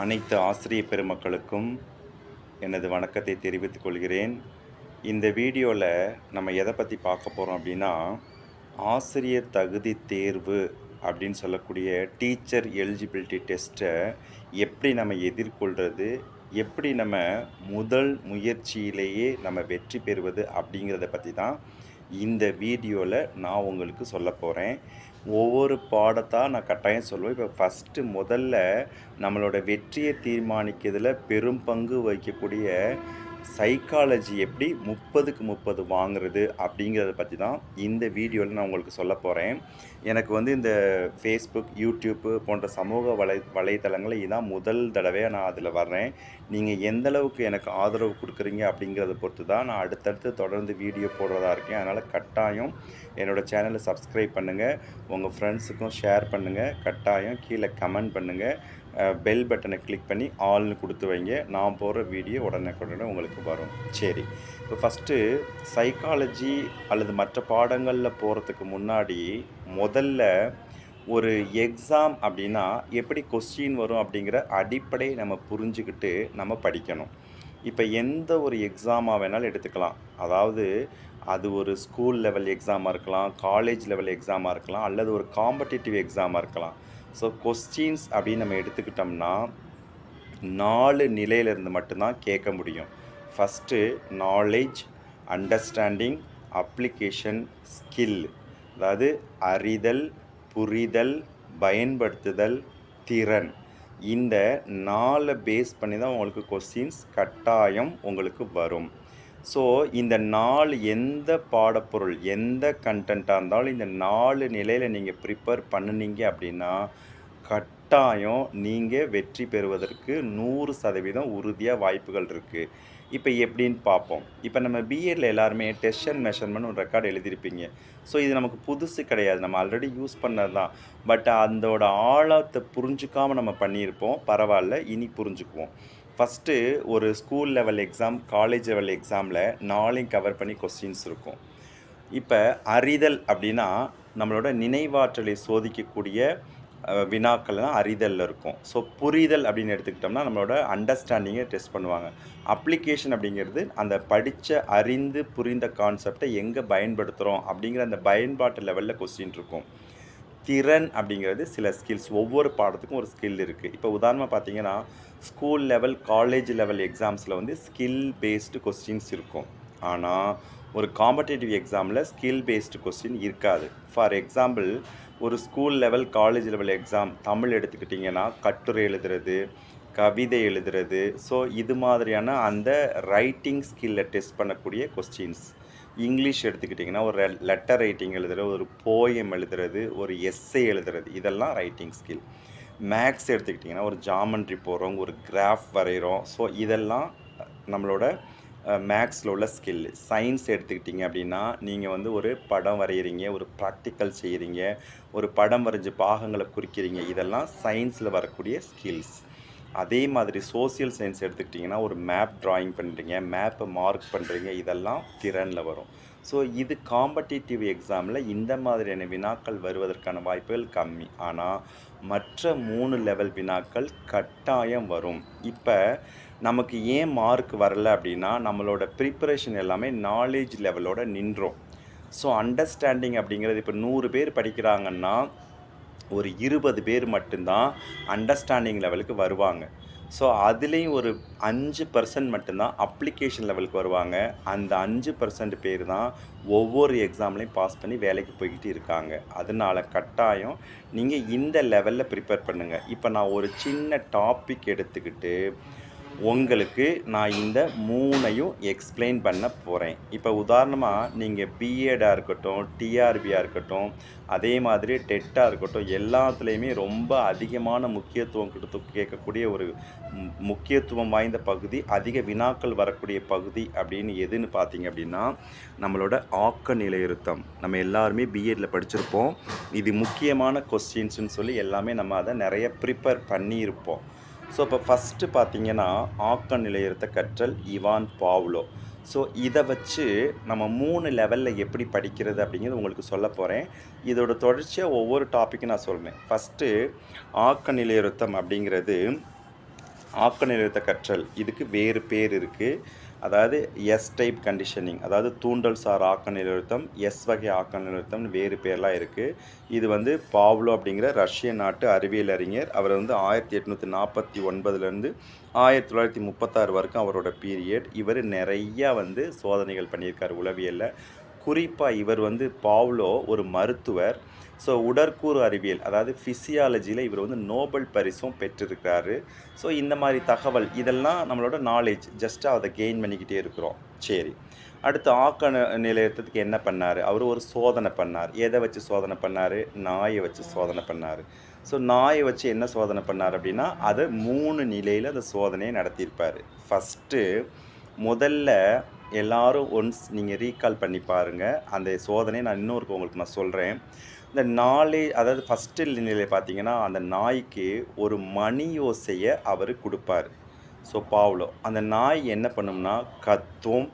அனைத்து ஆசிரிய பெருமக்களுக்கும் எனது வணக்கத்தை தெரிவித்துக் கொள்கிறேன். இந்த வீடியோவில் நம்ம எதை பற்றி பார்க்க போகிறோம் அப்படின்னா ஆசிரியர் தகுதி தேர்வு அப்படின்னு சொல்லக்கூடிய டீச்சர் எலிஜிபிலிட்டி டெஸ்ட்டை எப்படி நம்ம எதிர்கொள்கிறது எப்படி நம்ம முதல் முயற்சியிலேயே நம்ம வெற்றி பெறுவது அப்படிங்கிறத பற்றி தான் இந்த வீடியோவில் நான் உங்களுக்கு சொல்ல போகிறேன் ஒவ்வொரு பாடத்தாக நான் கட்டாயம் சொல்லுவேன். இப்போ ஃபஸ்ட்டு முதல்ல நம்மளோட வெற்றியை தீர்மானிக்கிறதுல பெரும் பங்கு வகிக்கக்கூடிய சைக்காலஜி எப்படி முப்பதுக்கு முப்பது வாங்குறது அப்படிங்கிறத பற்றி தான் இந்த வீடியோவில் நான் உங்களுக்கு சொல்ல போகிறேன் எனக்கு வந்து இந்த ஃபேஸ்புக் யூடியூப்பு போன்ற சமூக வலை வலைத்தளங்களை இதான் முதல் தடவையாக நான் அதில் வர்றேன். நீங்கள் எந்தளவுக்கு எனக்கு ஆதரவு கொடுக்குறீங்க அப்படிங்கிறத பொறுத்து தான் நான் அடுத்தடுத்து தொடர்ந்து வீடியோ போடுறதா இருக்கேன். அதனால் கட்டாயம் என்னோடய சேனலை சப்ஸ்கிரைப் பண்ணுங்கள் உங்கள் ஃப்ரெண்ட்ஸுக்கும் ஷேர் பண்ணுங்கள் கட்டாயம் கீழே கமெண்ட் பண்ணுங்கள் பெல் பட்டனை கிளிக் பண்ணி ஆல்னு கொடுத்து வைங்க. நான் போடுற வீடியோ உடனே உங்களுக்கு வரும். சரி. இப்போ ஃபஸ்ட்டு சைக்காலஜி அல்லது மற்ற பாடங்களில் போகிறதுக்கு முன்னாடி முதல்ல ஒரு எக்ஸாம் அப்படின்னா எப்படி கொஸ்டின் வரும் அப்படிங்கிற அடிப்படையை நம்ம புரிஞ்சுக்கிட்டு நம்ம படிக்கணும். இப்போ எந்த ஒரு எக்ஸாமாக வேணாலும் எடுத்துக்கலாம். அதாவது அது ஒரு ஸ்கூல் லெவல் எக்ஸாமாக இருக்கலாம் காலேஜ் லெவல் எக்ஸாமாக இருக்கலாம் அல்லது ஒரு காம்படிட்டிவ் எக்ஸாமாக இருக்கலாம். ஸோ கொஸ்டின்ஸ் அப்படின்னு நம்ம எடுத்துக்கிட்டோம்னா நாலு நிலையிலிருந்து மட்டும்தான் கேட்க முடியும். First knowledge understanding application skill அதாவது அறிதல் புரிதல் பயன்படுத்துதல் திறன். இந்த நாலை பேஸ் பண்ணி தான் உங்களுக்கு கொஸ்டின்ஸ் கட்டாயம் உங்களுக்கு வரும். ஸோ இந்த நாலு எந்த பாடப்பொருள் எந்த கண்டென்ட்டாக இருந்தாலும் இந்த நாலு நிலையில் நீங்கள் ப்ரிப்பேர் பண்ணுனீங்க அப்படின்னா கட்டாயம் நீங்கள் வெற்றி பெறுவதற்கு நூறு சதவீதம் உறுதியாக வாய்ப்புகள் இருக்குது இப்போ எப்படின்னு பார்ப்போம். இப்போ நம்ம பிஎட்டில் எல்லாருமே டெஸ்ட் அண்ட் மெஷர்மெண்ட் ஒரு ரெக்கார்டு எழுதியிருப்பீங்க. ஸோ இது நமக்கு புதுசு கிடையாது. நம்ம ஆல்ரெடி யூஸ் பண்ணது தான். பட் அதோட ஆழத்தை புரிஞ்சுக்காமல் நம்ம பண்ணியிருப்போம். பரவாயில்ல இனி புரிஞ்சுக்குவோம். ஃபஸ்ட்டு ஒரு school level exam college level எக்ஸாமில் நாளையும் கவர் பண்ணி கொஸ்டின்ஸ் இருக்கும். இப்போ அறிதல் அப்படின்னா நம்மளோட நினைவாற்றலை சோதிக்கக்கூடிய வினாக்கள்லாம் அறிதலில் இருக்கும். ஸோ புரிதல் அப்படின்னு எடுத்துக்கிட்டோம்னா நம்மளோட அண்டர்ஸ்டாண்டிங்கை டெஸ்ட் பண்ணுவாங்க. அப்ளிகேஷன் அப்படிங்கிறது அந்த படித்த அறிந்து புரிந்த கான்செப்டை எங்கே பயன்படுத்துகிறோம் அப்படிங்கிற அந்த பயன்பாட்டு லெவலில் கொஸ்டின் இருக்கும். திறன் அப்படிங்கிறது சில ஸ்கில்ஸ் ஒவ்வொரு பாடத்துக்கும் ஒரு ஸ்கில் இருக்குது இப்போ உதாரணமாக பார்த்தீங்கன்னா ஸ்கூல் லெவல் காலேஜ் லெவல் எக்ஸாம்ஸில் வந்து ஸ்கில் பேஸ்டு கொஸ்டின்ஸ் இருக்கும். ஆனால் ஒரு காம்படேட்டிவ் எக்ஸாமில் ஸ்கில் பேஸ்டு கொஸ்டின் இருக்காது. ஃபார் எக்ஸாம்பிள் ஒரு school level college level exam Tamil எடுத்துக்கிட்டிங்கன்னா கட்டுரை எழுதுறது கவிதை எழுதுறது. ஸோ இது மாதிரியான அந்த ரைட்டிங் ஸ்கில்லை டெஸ்ட் பண்ணக்கூடிய கொஸ்டின்ஸ் இங்கிலீஷ் எடுத்துக்கிட்டிங்கன்னா ஒரு லெட்டர் ரைட்டிங் எழுதுறது ஒரு போயம் எழுதுறது ஒரு எஸ்ஸே எழுதுறது. இதெல்லாம் ரைட்டிங் ஸ்கில் மேக்ஸ் எடுத்துக்கிட்டிங்கன்னா ஒரு ஜாமெண்ட்ரி போகிறோம் ஒரு கிராஃப் வரைகிறோம். ஸோ இதெல்லாம் நம்மளோட மேக்ஸில் உள்ள ஸ்கில் சயின்ஸ் எடுத்துக்கிட்டிங்க அப்படின்னா நீங்கள் வந்து ஒரு படம் வரைகிறீங்க ஒரு ப்ராக்டிக்கல் செய்கிறீங்க ஒரு படம் வரைஞ்சு பாகங்களை குறிக்கிறீங்க இதெல்லாம் சயின்ஸில் வரக்கூடிய ஸ்கில்ஸ் அதே மாதிரி சோஷியல் சயின்ஸ் எடுத்துக்கிட்டிங்கன்னா ஒரு மேப் ட்ராயிங் பண்ணுறீங்க மேப்பை மார்க் பண்ணுறீங்க இதெல்லாம் திறனில் வரும். ஸோ இது காம்படிட்டிவ் எக்ஸாமில் இந்த மாதிரியான வினாக்கள் வருவதற்கான வாய்ப்புகள் கம்மி. ஆனால் மற்ற மூணு லெவல் வினாக்கள் கட்டாயம் வரும். இப்போ நமக்கு ஏன் மார்க் வரல அப்படின்னா நம்மளோட ப்ரிப்பரேஷன் எல்லாமே நாலேஜ் லெவலோட நின்றோம். ஸோ அண்டர்ஸ்டாண்டிங் அப்படிங்கிறது இப்போ நூறு பேர் படிக்கிறாங்கன்னா ஒரு இருபது பேர் மட்டும்தான் அண்டர்ஸ்டாண்டிங் லெவலுக்கு வருவாங்க. ஸோ அதுலேயும் ஒரு அஞ்சு பர்சன்ட் மட்டும்தான் அப்ளிகேஷன் லெவலுக்கு வருவாங்க. அந்த அஞ்சு பர்சன்ட் பேர் தான் ஒவ்வொரு எக்ஸாம்லேயும் பாஸ் பண்ணி வேலைக்கு போய்கிட்டு இருக்காங்க. அதனால கட்டாயம் நீங்கள் இந்த லெவலில் ப்ரிப்பேர் பண்ணுங்கள் இப்போ நான் ஒரு சின்ன டாபிக் எடுத்துக்கிட்டு உங்களுக்கு நான் இந்த மூணையும் எக்ஸ்பிளைன் பண்ண போகிறேன் இப்போ உதாரணமாக நீங்கள் பிஎடாக இருக்கட்டும் டிஆர்பியாக இருக்கட்டும் அதே மாதிரி டெட்டாக இருக்கட்டும் எல்லாத்துலேயுமே ரொம்ப அதிகமான முக்கியத்துவம் கொடுத்து கேட்கக்கூடிய ஒரு முக்கியத்துவம் வாய்ந்த பகுதி அதிக வினாக்கள் வரக்கூடிய பகுதி அப்படின்னு எதுன்னு பார்த்தீங்க அப்படின்னா நம்மளோட ஆக்க நிலையிருத்தம் நம்ம எல்லாருமே பிஎட்டில் படிச்சிருப்போம். இது முக்கியமான கொஸ்டின்ஸ்னு சொல்லி எல்லாமே நம்ம அதை நிறைய ப்ரிப்பேர் பண்ணியிருப்போம். ஸோ இப்போ ஃபஸ்ட்டு பார்த்தீங்கன்னா ஆக்க நிலையத்தை கற்றல் இவான் பாவ்லோ. ஸோ இதை வச்சு நம்ம மூணு லெவலில் எப்படி படிக்கிறது அப்படிங்கிறது உங்களுக்கு சொல்ல போகிறேன் இதோட தொடர்ச்சியாக ஒவ்வொரு டாப்பிக்கும் நான் சொல்கிறேன் ஃபஸ்ட்டு ஆக்க நிலையுறுத்தம் அப்படிங்கிறது ஆக்க நிலையத்த கற்றல். இதுக்கு வேறு பேர் இருக்குது அதாவது எஸ் டைப் கண்டிஷனிங் அதாவது தூண்டல் சார் ஆக்க நிலையுறுத்தம் எஸ் வகை ஆக்க நிறுத்தம்னு வேறு பேர்லாம் இருக்குது இது வந்து பாவ்லோ அப்படிங்கிற ரஷ்ய நாட்டு அறிவியல் அறிஞர். அவர் வந்து ஆயிரத்தி எட்நூற்றி நாற்பத்தி ஒன்பதுலேருந்து ஆயிரத்தி தொள்ளாயிரத்தி முப்பத்தாறு வரைக்கும் அவரோட பீரியட் இவர் நிறையா வந்து சோதனைகள் பண்ணியிருக்கார் உளவியலில். குறிப்பாக இவர் வந்து பாவ்லோ ஒரு மருத்துவர். ஸோ உடற்கூறு அறிவியல் அதாவது ஃபிசியாலஜியில் இவர் வந்து நோபல் பரிசும் பெற்றிருக்கிறாரு. ஸோ இந்த மாதிரி தகவல் இதெல்லாம் நம்மளோட நாலேஜ் ஜஸ்ட்டாக அதை கெயின் பண்ணிக்கிட்டே இருக்கிறோம். சரி. அடுத்து ஆக்க நிலையத்துக்கு என்ன பண்ணார்? அவர் ஒரு சோதனை பண்ணார். எதை வச்சு சோதனை பண்ணார்? நாயை வச்சு சோதனை பண்ணார். ஸோ நாயை வச்சு என்ன சோதனை பண்ணார் அப்படின்னா அதை மூணு நிலையில் அந்த சோதனையை நடத்தியிருப்பார். ஃபஸ்ட்டு முதல்ல எல்லாரும் ஒன்ஸ் நீங்கள் ரீகால் பண்ணி பாருங்கள் அந்த சோதனையை நான் இன்னொருக்கு உங்களுக்கு நான் சொல்கிறேன் இந்த நாளே அதாவது ஃபஸ்ட்டு நிலையில் பார்த்தீங்கன்னா அந்த நாய்க்கு ஒரு மணி யோசையை அவர் கொடுப்பார். ஸோ பாவ்லோ அந்த நாய் என்ன பண்ணும்னா கத்தும்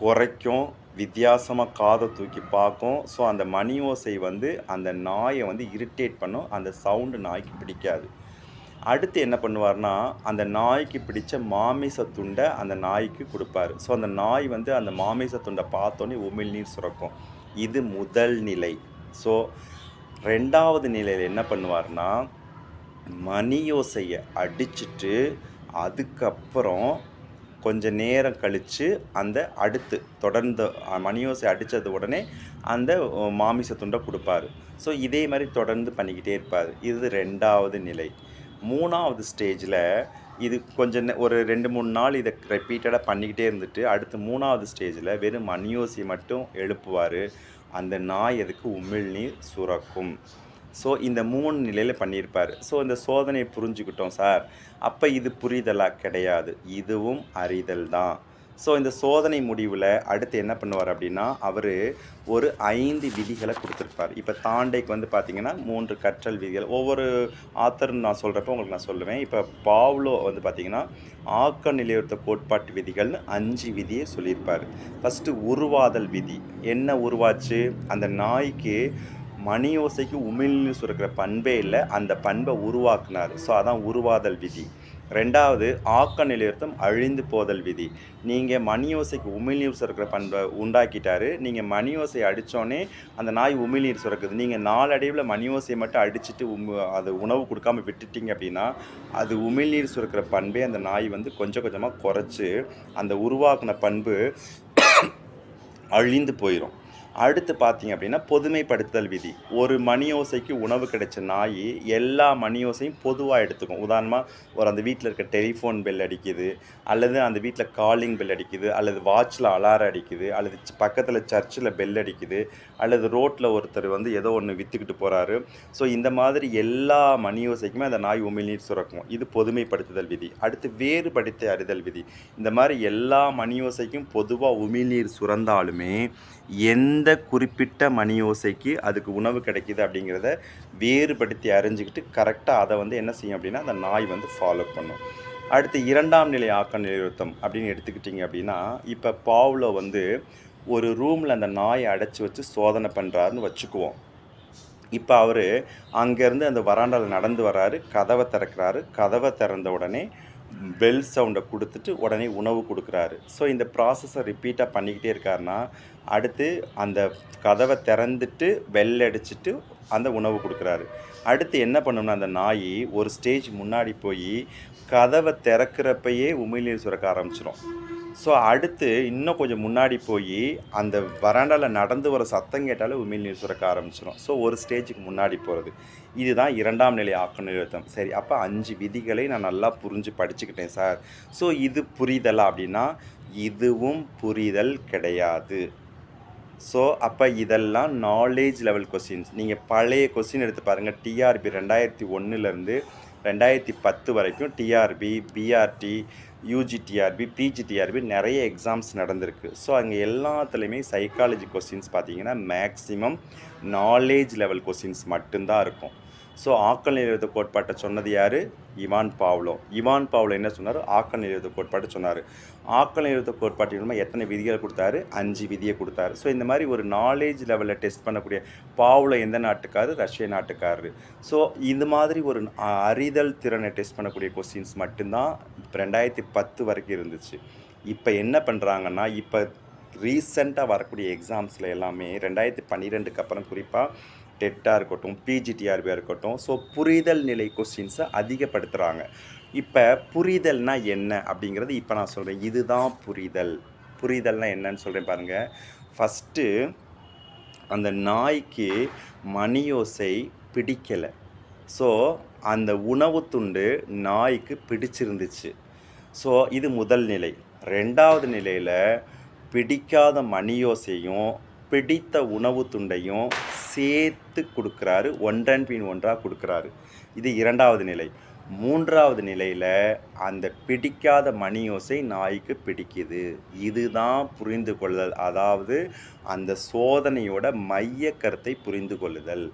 குறைக்கும் வித்தியாசமாக காதை தூக்கி பார்க்கும். ஸோ அந்த மணி ஓசை வந்து அந்த நாயை வந்து இரிட்டேட் பண்ணும். அந்த சவுண்டு நாய்க்கு பிடிக்காது. அடுத்து என்ன பண்ணுவார்னா அந்த நாய்க்கு பிடிச்ச மாமிச துண்டை அந்த நாய்க்கு கொடுப்பாரு. ஸோ அந்த நாய் வந்து அந்த மாமிச துண்டை பார்த்தோன்னே உமிழ்நீர் சுரக்கும். இது முதல் நிலை. ஸோ ரெண்டாவது நிலையில் என்ன பண்ணுவார்னா மணியோசையை அடிச்சுட்டு அதுக்கப்புறம் கொஞ்சம் நேரம் கழித்து அந்த அடுத்து தொடர்ந்து மணியோசை அடித்தது உடனே அந்த மாமிச துண்டை கொடுப்பாரு. ஸோ இதே மாதிரி தொடர்ந்து பண்ணிக்கிட்டே இருப்பார். இது ரெண்டாவது நிலை. மூணாவது ஸ்டேஜில் இது கொஞ்சம் ஒரு ரெண்டு மூணு நாள் இதை ரிப்பீட்டடாக பண்ணிக்கிட்டே இருந்துட்டு அடுத்து மூணாவது ஸ்டேஜில் வெறும் மணியோசி மட்டும் எழுப்புவார். அந்த நாய் அதுக்கு உமிழ்நீர் சுரக்கும். ஸோ இந்த மூணு நிலையில் பண்ணியிருப்பார். ஸோ இந்த சோதனையை புரிஞ்சுக்கிட்டோம் சார். அப்போ இது புரிதலாக கிடையாது. இதுவும் அறிதல் தான். ஸோ இந்த சோதனை முடிவில் அடுத்து என்ன பண்ணுவார் அப்படின்னா அவர் ஒரு ஐந்து விதிகளை கொடுத்துருப்பார். இப்போ தாண்டைக்கு வந்து பார்த்திங்கன்னா மூன்று கற்றல் விதிகள். ஒவ்வொரு ஆத்தர்னு நான் சொல்கிறப்ப உங்களுக்கு நான் சொல்லுவேன். இப்போ பாவ்லோ வந்து பார்த்திங்கன்னா ஆக்க நிலையுறுத்த கோட்பாட்டு விதிகள்னு அஞ்சு விதியை சொல்லியிருப்பார். ஃபஸ்ட்டு உருவாதல் விதி. என்ன உருவாச்சு? அந்த நாய்க்கு மணி ஓசைக்கு உமிழ்னு சுரக்கிற பண்பே இல்லை. அந்த பண்பை உருவாக்குனார். ஸோ அதான் உருவாதல் விதி. ரெண்டாவது ஆக்க நிலையர்த்தம் அழிந்து போதல் விதி. நீங்கள் மணி ஓசைக்கு உமிழ்நீர் சுரக்கிற பண்பை உண்டாக்கிட்டாரு. நீங்கள் மணி ஓசை அடித்தோடனே அந்த நாய் உமிழ்நீர் சுரக்குது. நீங்கள் நாளடைவில் மணி ஓசையை மட்டும் அடிச்சுட்டு உம் அது உணவு கொடுக்காம விட்டுட்டீங்க அப்படின்னா அது உமிழ்நீர் சுரக்கிற பண்பே அந்த நாய் வந்து கொஞ்சம் கொஞ்சமாக குறைச்சி அந்த உருவாக்குன பண்பு அழிந்து போயிடும் அடுத்து பார்த்தீங்க அப்படின்னா பொதுமைப்படுத்தல் விதி. ஒரு மணியோசைக்கு உணவு கிடைச்ச நாய் எல்லா மணியோசையும் பொதுவாக எடுத்துக்கும். உதாரணமாக ஒரு அந்த வீட்டில் இருக்க டெலிஃபோன் பெல் அடிக்குது அல்லது அந்த வீட்டில் காலிங் பெல் அடிக்குது அல்லது வாட்சில் அலாரம் அடிக்குது அல்லது பக்கத்தில் சர்ச்சில் பெல் அடிக்குது அல்லது ரோட்டில் ஒருத்தர் வந்து ஏதோ ஒன்று விற்றுக்கிட்டு போகிறாரு ஸோ இந்த மாதிரி எல்லா மணியோசைக்குமே அந்த நாய் உமிழ்நீர் சுரக்கும். இது பொதுமைப்படுத்துதல் விதி. அடுத்து வேறுபடுத்தி அறிதல் விதி. இந்த மாதிரி எல்லா மணியோசைக்கும் பொதுவாக உமிழ்நீர் சுரந்தாலுமே எந்த குறிப்பிட்ட மணியோசைக்கு அதுக்கு உணவு கிடைக்கிது அப்படிங்கிறத வேறுபடுத்தி அறிஞ்சிக்கிட்டு கரெக்டாக அதை வந்து என்ன செய்யும் அப்படின்னா அந்த நாய் வந்து ஃபாலோ பண்ணும். அடுத்து இரண்டாம் நிலை ஆக்க நிலையுறுத்தம் அப்படின்னு எடுத்துக்கிட்டிங்க அப்படின்னா இப்போ பாவ்லோ வந்து ஒரு ரூமில் அந்த நாயை அடைச்சி வச்சு சோதனை பண்ணுறாருன்னு வச்சுக்குவோம். இப்போ அவர் அங்கேருந்து அந்த வராண்டாவில் நடந்து வராரு கதவை திறக்கிறாரு கதவை திறந்த உடனே பெல் சவுண்டை கொடுத்துட்டு உடனே உணவு கொடுக்குறாரு. ஸோ இந்த ப்ராசஸை ரிப்பீட்டாக பண்ணிக்கிட்டே இருக்காருன்னா அடுத்து அந்த கதவை திறந்துட்டு வெல்லடிச்சுட்டு அந்த உணவு கொடுக்குறாரு. அடுத்து என்ன பண்ணோம்னா அந்த நாய் ஒரு ஸ்டேஜ் முன்னாடி போய் கதவை திறக்கிறப்பையே உமிழ்நீர் சுரக்க ஆரம்பிச்சிடும் ஸோ அடுத்து இன்னும் கொஞ்சம் முன்னாடி போய் அந்த வராண்டாவில் நடந்து வர சத்தம் கேட்டாலே உமிழ்நீர் சுரக்க ஆரம்பிச்சிடும் ஸோ ஒரு ஸ்டேஜுக்கு முன்னாடி போகிறது இதுதான் இரண்டாம் நிலை ஆக்க நிறுத்தம். சரி அப்போ அஞ்சு விதிகளை நான் நல்லா புரிஞ்சு படிச்சுக்கிட்டேன் சார். ஸோ இது புரிதலா அப்படின்னா இதுவும் புரிதல் கிடையாது. ஸோ அப்போ இதெல்லாம் நாலேஜ் லெவல் கொஸ்டின்ஸ் நீங்கள் பழைய கொஸ்டின் எடுத்து பாருங்கள் டிஆர்பி ரெண்டாயிரத்தி ஒன்றுலேருந்து ரெண்டாயிரத்தி பத்து வரைக்கும் TRB PRT UG TRB PG TRB நிறைய எக்ஸாம்ஸ் நடந்திருக்கு. ஸோ அங்கே எல்லாத்துலேயுமே சைக்காலஜி கொஸ்டின்ஸ் பார்த்தீங்கன்னா மேக்ஸிமம் நாலேஜ் லெவல் கொஸ்டின்ஸ் மட்டும்தான் இருக்கும். ஸோ ஆக்கல் நிலையத்த கோட்பாட்டை சொன்னது யார்? Ivan Pavlo. இவான் பாவ்லோ என்ன சொன்னார்? ஆக்கல் நிலையத்த கோட்பாட்டை சொன்னார். ஆக்கல் நிலையத்த கோட்பாட்டின் மூலமாக எத்தனை விதிகளை கொடுத்தாரு? அஞ்சு விதியை கொடுத்தாரு. ஸோ இந்த மாதிரி ஒரு நாலேஜ் லெவலில் டெஸ்ட் பண்ணக்கூடிய பாவ்லோ எந்த நாட்டுக்காரு? ரஷ்ய நாட்டுக்காரரு. ஸோ இது மாதிரி ஒரு அறிதல் திறனை டெஸ்ட் பண்ணக்கூடிய கொஸ்டின்ஸ் மட்டும்தான் ரெண்டாயிரத்தி பத்து வரைக்கும் இருந்துச்சு. இப்போ என்ன பண்ணுறாங்கன்னா இப்போ ரீசெண்டாக வரக்கூடிய எக்ஸாம்ஸில் எல்லாமே ரெண்டாயிரத்தி பன்னிரெண்டுக்கு அப்புறம் குறிப்பாக டெட்டாக இருக்கட்டும் பிஜிடிஆர்பியாக இருக்கட்டும் ஸோ புரிதல் நிலை கொஸ்டின்ஸை அதிகப்படுத்துகிறாங்க இப்போ புரிதல்னால் என்ன அப்படிங்கிறது இப்போ நான் சொல்கிறேன் இதுதான் புரிதல். புரிதல்னால் என்னன்னு சொல்கிறேன் பாருங்கள் ஃபஸ்ட்டு அந்த நாய்க்கு மணியோசை பிடிக்கலை. ஸோ அந்த உணவு துண்டு நாய்க்கு பிடிச்சிருந்துச்சு. ஸோ இது முதல் நிலை. ரெண்டாவது நிலையில் பிடிக்காத மணியோசையும் பிடித்த உணவு துண்டையும் சேர்த்து கொடுக்குறாரு ஒன்றன் பின் ஒன்றாக கொடுக்குறாரு. இது இரண்டாவது நிலை. மூன்றாவது நிலையில் அந்த பிடிக்காத மணியோசை நாய்க்கு பிடிக்குது. இதுதான் புரிந்து கொள்ளுதல் அதாவது அந்த சோதனையோட மைய கருத்தை புரிந்து கொள்ளுதல்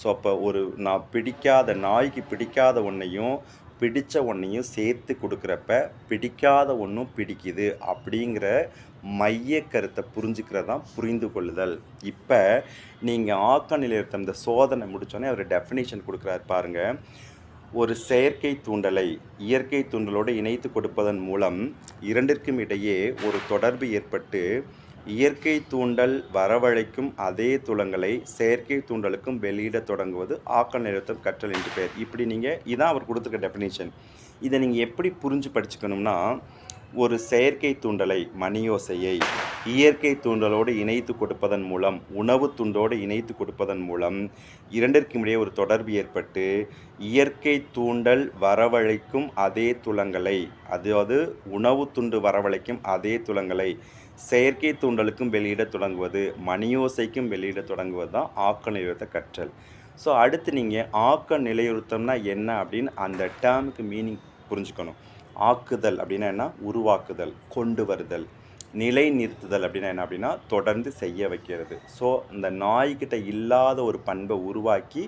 ஸோ அப்போ ஒரு நான் பிடிக்காத நாய்க்கு பிடிக்காத ஒன்றையும் பிடித்த ஒன்றையும் சேர்த்து கொடுக்குறப்ப பிடிக்காத ஒன்றும் பிடிக்குது அப்படிங்கிற மைய கருத்தை புரிஞ்சுக்கிறது தான் புரிந்து கொள்ளுதல் இப்போ நீங்கள் ஆக்க நிலையத்தை இந்த சோதனை முடித்தோடனே அவர் டெஃபினேஷன் கொடுக்குறாரு பாருங்கள் ஒரு செயற்கை தூண்டலை இயற்கை தூண்டலோடு இணைத்து கொடுப்பதன் மூலம் இரண்டிற்கும் இடையே ஒரு தொடர்பு ஏற்பட்டு இயற்கை தூண்டல் வரவழைக்கும் அதே துளங்களை செயற்கை தூண்டலுக்கும் வெளியிட தொடங்குவது ஆக்க நிறுத்தம் கற்றல் என்று பெயர். இப்படி நீங்கள் இதான் அவர் கொடுத்துருக்க டெஃபினேஷன் இதை நீங்கள் எப்படி புரிஞ்சு படிச்சுக்கணும்னா ஒரு செயற்கை தூண்டலை மணியோசையை. இயற்கை தூண்டலோடு இணைத்து கொடுப்பதன் மூலம் உணவு துண்டோடு இணைத்து கொடுப்பதன் மூலம் இரண்டிற்கும் இடையே ஒரு தொடர்பு ஏற்பட்டு இயற்கை தூண்டல் வரவழைக்கும் அதே துளங்களை அதாவது உணவு துண்டு வரவழைக்கும் அதே துளங்களை செயற்கை தூண்டலுக்கும் வெளியிட தொடங்குவது மணியோசைக்கும் வெளியிட தொடங்குவது தான் ஆக்க நிலையுறுத்த கற்றல். ஸோ அடுத்து நீங்கள் ஆக்க நிலையுறுத்தம்னா என்ன அப்படின்னு அந்த டேர்முக்கு மீனிங் புரிஞ்சுக்கணும். ஆக்குதல் அப்படின்னா என்ன? உருவாக்குதல் கொண்டு வருதல். நிலை நிறுத்துதல் அப்படின்னா என்ன அப்படின்னா தொடர்ந்து செய்ய வைக்கிறது. ஸோ இந்த நாய்கிட்ட இல்லாத ஒரு பண்பை உருவாக்கி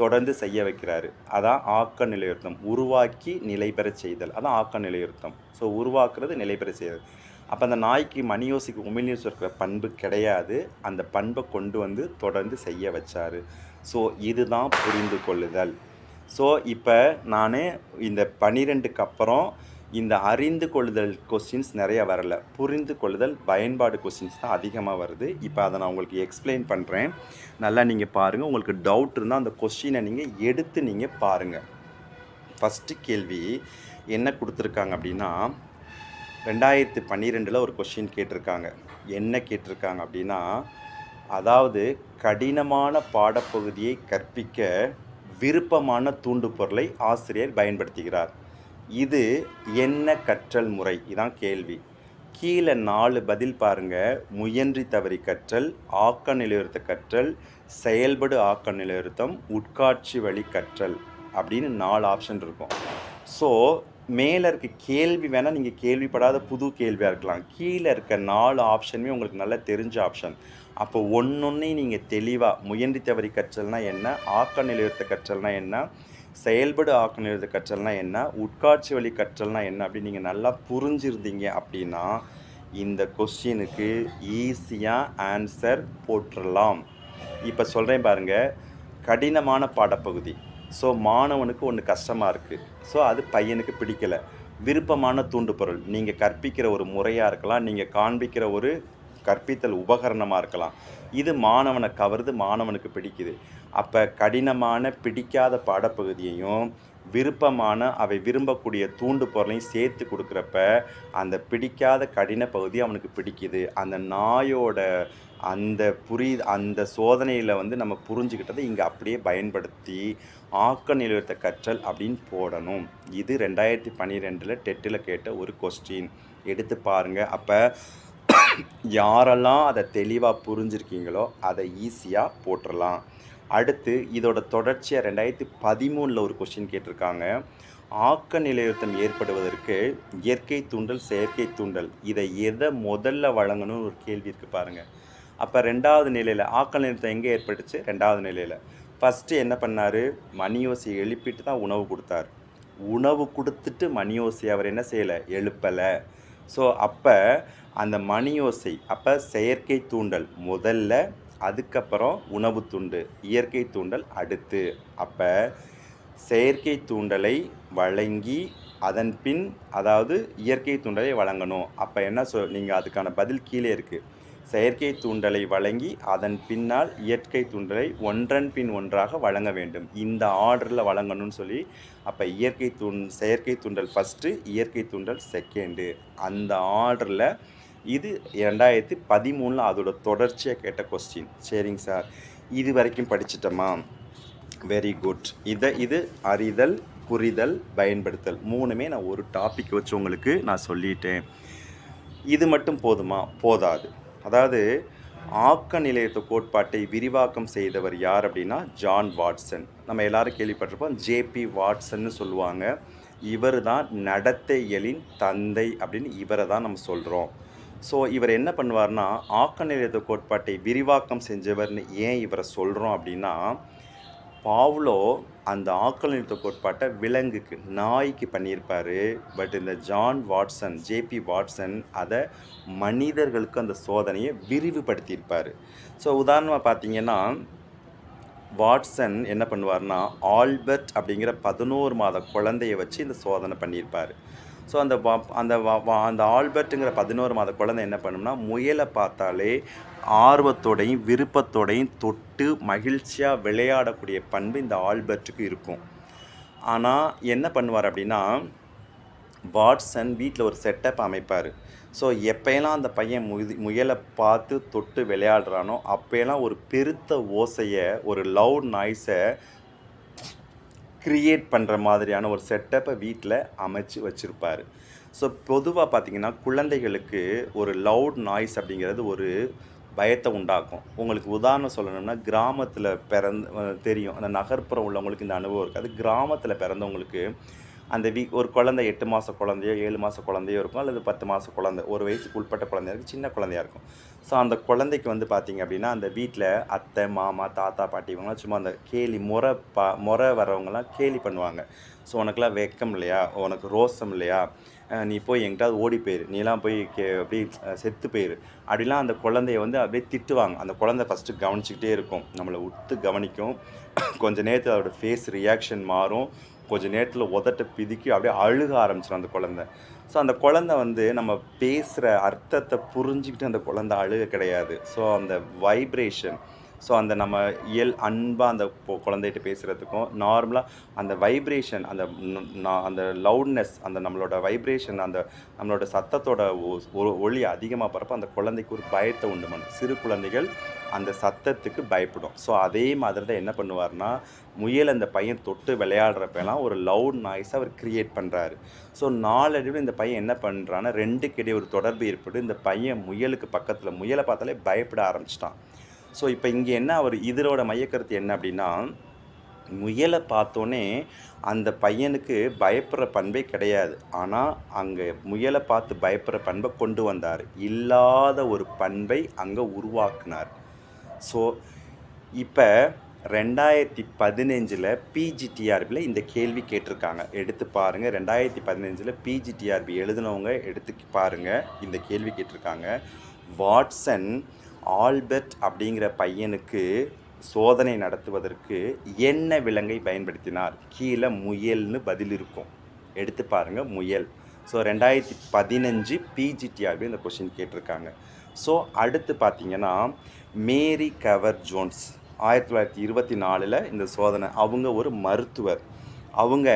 தொடர்ந்து செய்ய வைக்கிறாரு. அதான் ஆக்க நிலையுறுத்தம் உருவாக்கி நிலை பெற செய்தல். அதான் ஆக்க நிலையுறுத்தம் ஸோ உருவாக்குறது நிலை பெற செய்தல். அப்போ அந்த நாய்க்கு மணியோசிக்கு உமிழ்நீர் சுரக்கிற பண்பு கிடையாது. அந்த பண்பை கொண்டு வந்து தொடர்ந்து செய்ய வச்சார். ஸோ இதுதான் புரிந்து கொள்ளுதல் ஸோ இப்போ நான் இந்த பனிரெண்டுக்கு அப்புறம் இந்த அறிந்து கொள்ளுதல் கொஸ்டின்ஸ் நிறைய வரல. புரிந்து கொள்ளுதல் பயன்பாடு கொஸ்டின்ஸ் தான் அதிகமாக வருது. இப்போ அதை நான் உங்களுக்கு எக்ஸ்பிளைன் பண்ணுறேன் நல்லா நீங்கள் பாருங்கள் உங்களுக்கு டவுட் இருந்தால் அந்த கொஸ்டினை நீங்கள் எடுத்து நீங்கள் பாருங்கள் ஃபஸ்ட்டு கேள்வி என்ன கொடுத்துருக்காங்க அப்படின்னா ரெண்டாயிரத்து பன்னிரெண்டில் ஒரு கொஷின் கேட்டிருக்காங்க. என்ன கேட்டிருக்காங்க அப்படின்னா அதாவது கடினமான பாடப்பகுதியை கற்பிக்க விருப்பமான தூண்டுபொருளை ஆசிரியர் பயன்படுத்துகிறார். இது என்ன கற்றல் முறை? இதான் கேள்வி. கீழே நாலு பதில் பாருங்க. முயன்றி தவறி கற்றல் ஆக்க நிலையுறுத்த கற்றல் செயல்படு ஆக்க நிலையுறுத்தம் உட்காட்சி வழி கற்றல் அப்படின்னு நாலு ஆப்ஷன் இருக்கும். ஸோ மேலே இருக்க கேள்வி வேணால் நீங்கள் கேள்விப்படாத புது கேள்வியாக இருக்கலாம். கீழே இருக்க நாலு ஆப்ஷனுமே உங்களுக்கு நல்லா தெரிஞ்ச ஆப்ஷன் அப்போ ஒன்றொன்னையும் நீங்கள் தெளிவாக முயன்றி தவறி கற்றல்னால் என்ன? ஆக்க நிலையுறுத்த கற்றல்னால் என்ன? செயல்படு ஆக்க கற்றல்னா என்ன? உட்காட்சி வழி கற்றல்னா என்ன? அப்படின்னு நீங்கள் நல்லா புரிஞ்சிருந்தீங்க அப்படின்னா இந்த கொஸ்டினுக்கு ஈஸியாக ஆன்சர் போட்டுடலாம் இப்போ சொல்கிறேன் பாருங்கள் கடினமான பாடப்பகுதி. ஸோ மாணவனுக்கு ஒன்று கஷ்டமாக இருக்குது ஸோ அது பையனுக்கு பிடிக்கலை. விருப்பமான தூண்டுபொருள் நீங்கள் கற்பிக்கிற ஒரு முறையாக இருக்கலாம். நீங்கள் காண்பிக்கிற ஒரு கற்பித்தல் உபகரணமாக இருக்கலாம். இது மாணவனை கவருது மாணவனுக்கு பிடிக்குது. அப்போ கடினமான பிடிக்காத பாடப்பகுதியையும் விருப்பமான அவை விரும்பக்கூடிய தூண்டு பொருளையும் சேர்த்து கொடுக்குறப்ப அந்த பிடிக்காத கடின பகுதி அவனுக்கு பிடிக்குது. அந்த நாயோட அந்த புரி அந்த சோதனையில் வந்து நம்ம புரிஞ்சுக்கிட்டதை இங்கே அப்படியே பயன்படுத்தி ஆக்க நிலையத்த கற்றல் அப்படின்னு போடணும். இது ரெண்டாயிரத்தி பன்னிரெண்டில் டெட்டில் கேட்ட ஒரு கொஸ்டின் எடுத்து பாருங்கள் அப்போ யாரெல்லாம் அதை தெளிவாக புரிஞ்சிருக்கீங்களோ அதை ஈஸியாக போட்டுடலாம் அடுத்து இதோட தொடர்ச்சியாக ரெண்டாயிரத்தி பதிமூணில் ஒரு கொஷின் கேட்டிருக்காங்க. ஆக்க நிலையுத்தம் ஏற்படுவதற்கு இயற்கை தூண்டல் செயற்கை தூண்டல் இதை எதை முதல்ல வழங்கணும்னு ஒரு கேள்வி இருக்குது பாருங்கள் அப்போ ரெண்டாவது நிலையில் ஆக்க நிலையத்தம் எங்கே ஏற்பட்டுச்சு? ரெண்டாவது நிலையில். ஃபஸ்ட்டு என்ன பண்ணார்? மணியோசையை எழுப்பிட்டு தான் உணவு கொடுத்தார். உணவு கொடுத்துட்டு மணியோசை அவர் என்ன செய்யலை? எழுப்பலை. ஸோ அப்போ அந்த மணியோசை அப்போ செயற்கை தூண்டல் முதல்ல அதுக்கப்புறம் உணவு துண்டு இயற்கை தூண்டல் அடுத்து. அப்போ செயற்கை தூண்டலை வழங்கி அதன் பின் அதாவது இயற்கை தூண்டலை வழங்கணும். அப்போ என்ன சொல் நீங்கள் அதுக்கான பதில் கீழே இருக்குது செயற்கை தூண்டலை வழங்கி அதன் பின்னால் இயற்கை தூண்டலை ஒன்றன் பின் ஒன்றாக வழங்க வேண்டும். இந்த ஆர்டரில் வழங்கணும்னு சொல்லி அப்போ இயற்கை தூண் செயற்கை தூண்டல் ஃபஸ்ட்டு இயற்கை தூண்டல் செகண்டு அந்த ஆர்டரில் இது ரெண்டாயிரத்தி பதிமூணில் அதோட தொடர்ச்சியாக கேட்ட கொஸ்டின் சரிங்க சார் இது வரைக்கும் படிச்சிட்டோமா? வெரி குட் இதை இது அறிதல் புரிதல் பயன்படுத்தல். மூணுமே நான் ஒரு டாபிக் வச்சு உங்களுக்கு நான் சொல்லிட்டேன். இது மட்டும் போதுமா? போதாது. அதாவது ஆக்க நிலையத்து கோட்பாட்டை விரிவாக்கம் செய்தவர் யார் அப்படின்னா ஜான் வாட்சன் நம்ம எல்லாரும் கேள்விப்பட்டிருப்போம் ஜேபி வாட்சன்னு சொல்லுவாங்க. இவர் தான் நடத்தையலின் தந்தை அப்படின்னு இவரை தான் நம்ம சொல்கிறோம் ஸோ இவர் என்ன பண்ணுவார்னா ஆக்க நிலையத்து கோட்பாட்டை விரிவாக்கம் செஞ்சவர்னு ஏன் இவரை சொல்கிறோம் அப்படின்னா பாவ்லோ அந்த ஆக்கல் நிறுத்த கோட்பாட்டை விலங்குக்கு நாய்க்கு பண்ணியிருப்பார். பட் இந்த ஜான் வாட்சன் ஜேபி வாட்சன் அதை மனிதர்களுக்கு அந்த சோதனையை விரிவுபடுத்தியிருப்பார். ஸோ உதாரணமாக பார்த்தீங்கன்னா வாட்சன் என்ன பண்ணுவார்னா ஆல்பர்ட் அப்படிங்கிற பதினோரு மாத குழந்தைய வச்சு இந்த சோதனை பண்ணியிருப்பார். ஸோ அந்த வா- அந்த வா- அந்த ஆல்பர்ட்டுங்கிற பதினோரு மாத குழந்தை என்ன பண்ணும்னா முயலை பார்த்தாலே ஆர்வத்தோடையும் விருப்பத்தோடையும் தொட்டு மகிழ்ச்சியாக விளையாடக்கூடிய பண்பு இந்த ஆல்பர்ட்டுக்கு இருக்கும். ஆனால் என்ன பண்ணுவார் அப்படின்னா வாட்சன் வீட்டில் ஒரு செட்டப் அமைப்பார். ஸோ எப்போயெல்லாம் அந்த பையன் முது முயலை பார்த்து தொட்டு விளையாடுறானோ அப்போயெல்லாம் ஒரு பெருத்த ஓசையை ஒரு லவுட் நாய்ஸை க்ரியேட் பண்ணுற மாதிரியான ஒரு செட்டப்பை வீட்டில் அமைச்சு வச்சுருப்பார். ஸோ பொதுவாக பார்த்தீங்கன்னா குழந்தைகளுக்கு ஒரு லவுட் நாய்ஸ் அப்படிங்கிறது ஒரு பயத்தை உண்டாக்கும். உங்களுக்கு உதாரணம் சொல்லணும்னா கிராமத்தில் பிறந்த தெரியும். அந்த நகர்ப்புறம் உள்ளவங்களுக்கு இந்த அனுபவம் இருக்குது அது கிராமத்தில் பிறந்தவங்களுக்கு அந்த வீ ஒரு குழந்தை எட்டு மாத குழந்தையோ ஏழு மாத குழந்தையோ இருக்கும் அல்லது பத்து மாத குழந்தை ஒரு வயசுக்கு உட்பட்ட குழந்தையா இருக்கும் சின்ன குழந்தையா இருக்கும். ஸோ அந்த குழந்தைக்கு வந்து பார்த்திங்க அப்படின்னா அந்த வீட்டில் அத்தை மாமா தாத்தா பாட்டி இவங்களாம் சும்மா அந்த கேலி முறை பா முறை வரவங்கலாம் கேலி பண்ணுவாங்க. ஸோ உனக்குலாம் வெக்கம் இல்லையா? உனக்கு ரோசம் இல்லையா? நீ போய் எங்கிட்டாவது ஓடி போயிரு. நீலாம் போய் கே அப்படி செத்து போயிரு. அப்படிலாம் அந்த குழந்தைய வந்து அப்படியே திட்டுவாங்க. அந்த குழந்தை ஃபஸ்ட்டு கவனிச்சிக்கிட்டே இருக்கும். நம்மளை உத்து கவனிக்கும். கொஞ்ச நேரத்தில் அதோடய ஃபேஸ் ரியாக்ஷன் மாறும். கொஞ்ச நேரத்தில் உதட்ட பிதுக்கி அப்படியே அழுக ஆரம்பிச்சிடும் அந்த குழந்தை. ஸோ அந்த குழந்தை வந்து நம்ம பேசுகிற அர்த்தத்தை புரிஞ்சுக்கிட்டு அந்த குழந்தை அழுக கிடையாது. ஸோ அந்த வைப்ரேஷன் ஸோ அந்த நம்ம இயல் அன்பாக அந்த குழந்தைகிட்ட பேசுகிறதுக்கும் நார்மலாக அந்த வைப்ரேஷன் அந்த அந்த லவுட்னஸ் அந்த நம்மளோட வைப்ரேஷன் அந்த நம்மளோட சத்தத்தோட ஒ- ஒளி அதிகமாக போகிறப்ப அந்த குழந்தைக்கு ஒரு பயத்தை உண்டு பண்ணும் சிறு குழந்தைகள் அந்த சத்தத்துக்கு பயப்படும். ஸோ அதே மாதிரி தான் என்ன பண்ணுவார்னா முயல் அந்த பையன் தொட்டு விளையாடுறப்பெல்லாம் ஒரு லவுட் நாய்ஸ் அவர் கிரியேட் பண்ணுறாரு ஸோ நாளடைவில் இந்த பையன் என்ன பண்ணுறான்னா ரெண்டுக்கிடையே ஒரு தொடர்பு ஏற்பட்டு இந்த பையன் முயலுக்கு பக்கத்தில் முயலை பார்த்தாலே பயப்பட ஆரம்பிச்சிட்டான். ஸோ இப்போ இங்கே என்ன அவர் இதரோட மையக்கருத்து என்ன அப்படின்னா முயலை பார்த்தோன்னே அந்த பையனுக்கு பயப்படுற பண்பே கிடையாது. ஆனால் அங்கே முயலை பார்த்து பயப்படுற பண்பை கொண்டு வந்தார். இல்லாத ஒரு பண்பை அங்கே உருவாக்குனார். ஸோ இப்போ ரெண்டாயிரத்தி பதினஞ்சில் பிஜிடிஆர்பியில் இந்த கேள்வி கேட்டிருக்காங்க. எடுத்து பாருங்கள் ரெண்டாயிரத்தி பதினஞ்சில் பிஜிடிஆர்பி எழுதினவங்க எடுத்து பாருங்கள் இந்த கேள்வி கேட்டிருக்காங்க. வாட்சன் ஆல்பர்ட் அப்படிங்கிற பையனுக்கு சோதனை நடத்துவதற்கு என்ன விலங்கை பயன்படுத்தினார். கீழே முயல்னு பதில் இருக்கும். எடுத்து பாருங்கள் முயல். ஸோ ரெண்டாயிரத்தி பதினஞ்சு பிஜிடிஆர்பி இந்த கொஷின் கேட்டிருக்காங்க. ஸோ அடுத்து பார்த்தீங்கன்னா மேரி கவர் ஜோன்ஸ். ஆயிரத்தி தொள்ளாயிரத்தி இருபத்தி நாலில் இந்த சோதனை. அவங்க ஒரு மருத்துவர். அவங்க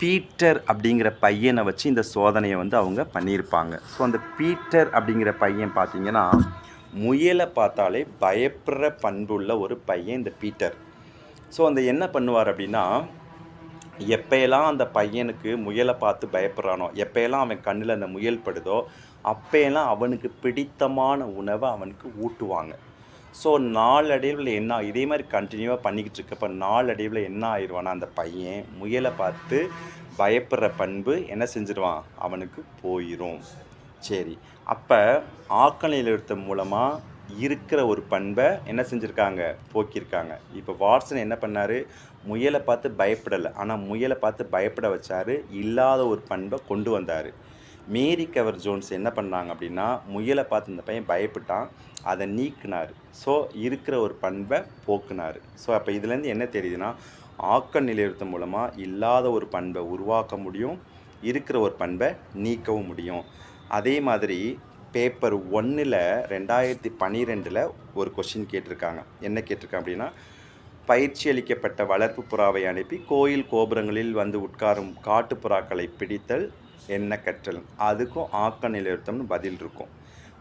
பீட்டர் அப்படிங்கிற பையனை வச்சு இந்த சோதனையை வந்து அவங்க பண்ணியிருப்பாங்க. ஸோ அந்த பீட்டர் அப்படிங்கிற பையன் பார்த்தீங்கன்னா முயலை பார்த்தாலே பயப்படுற பண்புள்ள ஒரு பையன் இந்த பீட்டர். ஸோ அந்த என்ன பண்ணுவார் அப்படின்னா எப்பயெல்லாம் அந்த பையனுக்கு முயலை பார்த்து பயப்படுறானோ எப்பயெல்லாம் அவன் கண்ணில் அந்த முயல் படுதோ அப்பையெல்லாம் அவனுக்கு பிடித்தமான உணவை அவனுக்கு ஊட்டுவாங்க. ஸோ நாளடைவில் என்ன இதே மாதிரி கண்டினியூவாக பண்ணிக்கிட்டு இருக்கப்ப நாளடைவில் என்ன ஆயிடுவானா அந்த பையன் முயலை பார்த்து பயப்படுற பண்பு என்ன செஞ்சிருவான்? அவனுக்கு போயிடும் சரி. அப்போ ஆக்க நிலையத்தின் மூலமாக இருக்கிற ஒரு பண்பை என்ன செஞ்சுருக்காங்க? போக்கியிருக்காங்க. இப்போ வாட்சன் என்ன பண்ணார்? முயலை பார்த்து பயப்படலை. ஆனால் முயலை பார்த்து பயப்பட வச்சார். இல்லாத ஒரு பண்பை கொண்டு வந்தார். மேரி கவர் ஜோன்ஸ் என்ன பண்ணாங்க அப்படின்னா முயலை பார்த்து இந்த பையன் பயப்பட்டான். அதை நீக்கினார். ஸோ இருக்கிற ஒரு பண்பை போக்குனார். ஸோ அப்போ இதுலேருந்து என்ன தெரியுதுன்னா ஆக்க நிலைநிறுத்தம் மூலமாக இல்லாத ஒரு பண்பை உருவாக்க முடியும். இருக்கிற ஒரு பண்பை நீக்கவும் முடியும். அதே மாதிரி பேப்பர் ஒன்றில் ரெண்டாயிரத்தி பன்னிரெண்டில் ஒரு கொஷின் கேட்டிருக்காங்க. என்ன கேட்டிருக்காங்க அப்படின்னா பயிற்சி அளிக்கப்பட்ட வளர்ப்பு புறாவை அனுப்பி கோயில் கோபுரங்களில் வந்து உட்காரும் காட்டு புறாக்களை பிடித்தல் என்ன கற்றல். அதுக்கும் ஆக்க நிலையுறுத்தம்னு பதில் இருக்கும்.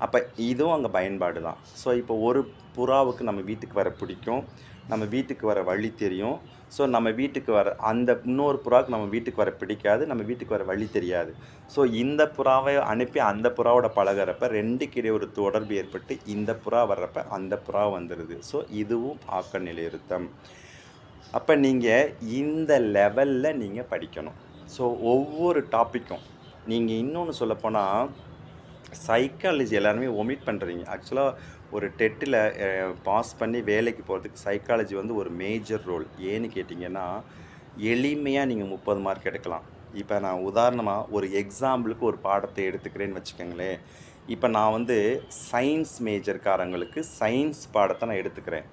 அப்போ இதுவும் அங்கே பயன்பாடு தான் ஸோ இப்போ ஒரு புறாவுக்கு நம்ம வீட்டுக்கு வர பிடிக்கும். நம்ம வீட்டுக்கு வர வழி தெரியும். ஸோ நம்ம வீட்டுக்கு வர அந்த இன்னொரு புறாவுக்கு நம்ம வீட்டுக்கு வர பிடிக்காது நம்ம வீட்டுக்கு வர வழி தெரியாது. ஸோ இந்த புறாவை அனுப்பி அந்த புறாவோட பழகிறப்ப ரெண்டுக்கு இடையே ஒரு தொடர்பு ஏற்பட்டு இந்த புறா வர்றப்ப அந்த புறா வந்துடுது ஸோ இதுவும் ஆக்க நிலையுறுத்தம் அப்போ நீங்கள் இந்த லெவலில் நீங்கள் படிக்கணும். ஸோ ஒவ்வொரு டாப்பிக்கும் நீங்கள் இன்னொன்று சொல்லப்போனால் சைக்காலஜி எல்லாருமே ஒமிட் பண்ணுறீங்க ஆக்சுவலாக ஒரு டெட்டில் பாஸ் பண்ணி வேலைக்கு போகிறதுக்கு சைக்காலஜி வந்து ஒரு மேஜர் ரோல் ஏன்னு கேட்டிங்கன்னா எளிமையாக நீங்கள் முப்பது மார்க் எடுக்கலாம். இப்போ நான் உதாரணமாக ஒரு எக்ஸாம்பிளுக்கு ஒரு பாடத்தை எடுத்துக்கிறேன்னு வச்சுக்கோங்களேன். இப்போ நான் வந்து சயின்ஸ் மேஜர்காரங்களுக்கு சயின்ஸ் பாடத்தை நான் எடுத்துக்கிறேன்.